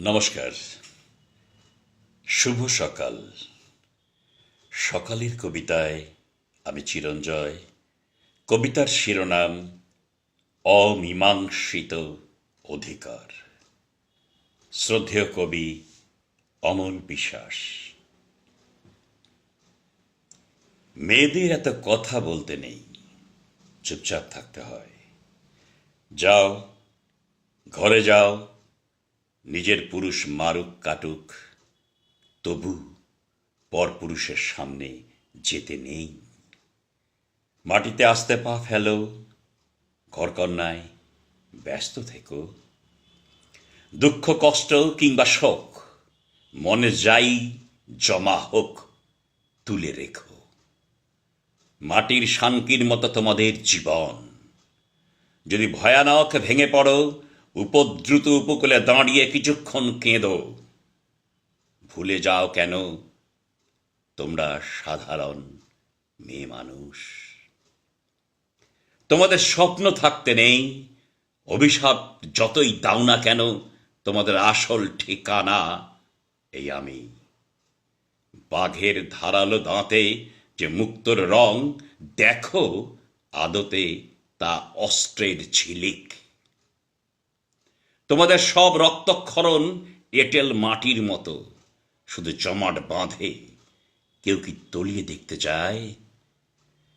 নমস্কার। শুভ সকাল। সকালের কবিতায় আমি চিরঞ্জয়। কবিতার শিরোনাম, অমীমাংসিত অধিকার। শ্রদ্ধেয় কবি অমল বিশ্বাস। মেয়েদের এত কথা বলতে নেই। চুপচাপ থাকতে হয়। যাও, ঘরে যাও। নিজের পুরুষ মারুক, কাটুক, তবু পরপুরুষের সামনে যেতে নেই। মাটিতে আসতে পা ফেলো, ঘরকন্যায় ব্যস্ত থেকো। দুঃখ, কষ্ট কিংবা শোক, মনে যাই জমা হোক, তুলে রেখো। মাটির শান্তির মতো তোমাদের জীবন। যদি ভয়ানক ভেঙে পড়ো উপদ্রুত উপকূলে দাঁড়িয়ে কিছুক্ষণ কেঁদো। ভুলে যাও কেন? তোমরা সাধারণ মেয়ে মানুষ। তোমাদের স্বপ্ন থাকতে নেই। অভিশাপ যতই দাও না কেন, তোমাদের আসল ঠিকানা এই আমি। বাঘের ধারালো দাঁতে যে মুক্তর রং, দেখো আদতে তা অস্ত্রের ঝিলিক। তোমাদের সব রক্তক্ষরণ এঁটেল মাটির মতো। শুধু জমাট বাঁধে, কেউ কি তলিয়ে দেখতে যায়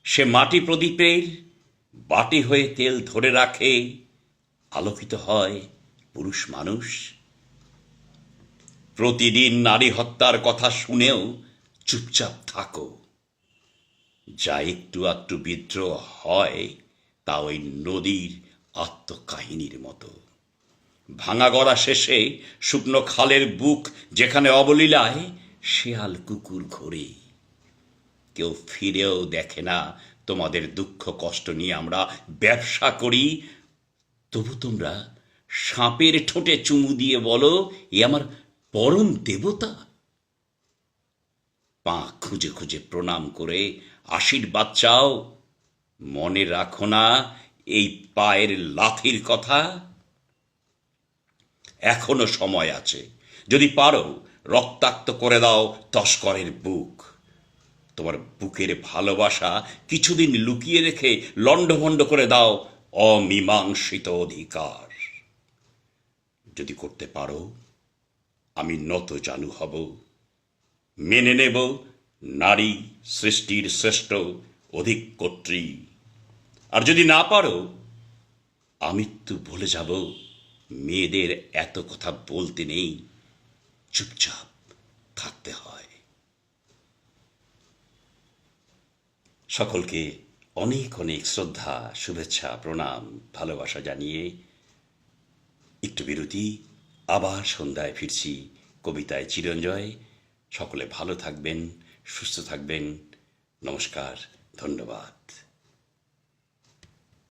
সে মাটি প্রদীপের বাটি হয়ে তেল ধরে রাখে, আলোকিত হয় পুরুষ মানুষ। প্রতিদিন নারী হত্যার কথা শুনেও চুপচাপ থাকো। যা একটু একটু বিদ্রোহ হয়, তা ওই নদীর আত্মকাহিনীর মতো। ভাঙা গড়া শেষে শুকনো খালের বুক যেখানে অবলীলায় শিয়াল কুকুর ঘোরে। কেউ ফিরেও দেখে না তোমাদের দুঃখ কষ্ট নিয়ে আমরা ব্যবসা করি। তবু তোমরা সাপের ঠোঁটে চুমু দিয়ে বলো, এ আমার পরম দেবতা? পা খুঁজে খুঁজে প্রণাম করে আশীর্বাদ চাও। মনে রাখো না, এই পায়ের লাথির কথা। এখনও সময় আছে। যদি পারো, রক্তাক্ত করে দাও তস্করের বুক। তোমার বুকের ভালোবাসা কিছুদিন লুকিয়ে রেখে লণ্ডভণ্ড করে দাও অমীমাংসিত অধিকার। যদি করতে পারো, আমি নত জানু হব। মেনে নেব নারী সৃষ্টির শ্রেষ্ঠ অধিক কর্ত্রী। আর যদি না পারো আমি তো ভুলে যাব। মেয়েদের এত কথা বলতে নেই। চুপচাপ থাকতে হয়। সকলকে অনেক অনেক শ্রদ্ধা, শুভেচ্ছা, প্রণাম, ভালোবাসা জানিয়ে একটু বিরতি, আবার সন্ধ্যায় ফিরছি কবিতায় চিরঞ্জয়। সকলে ভালো থাকবেন, সুস্থ থাকবেন। নমস্কার, ধন্যবাদ।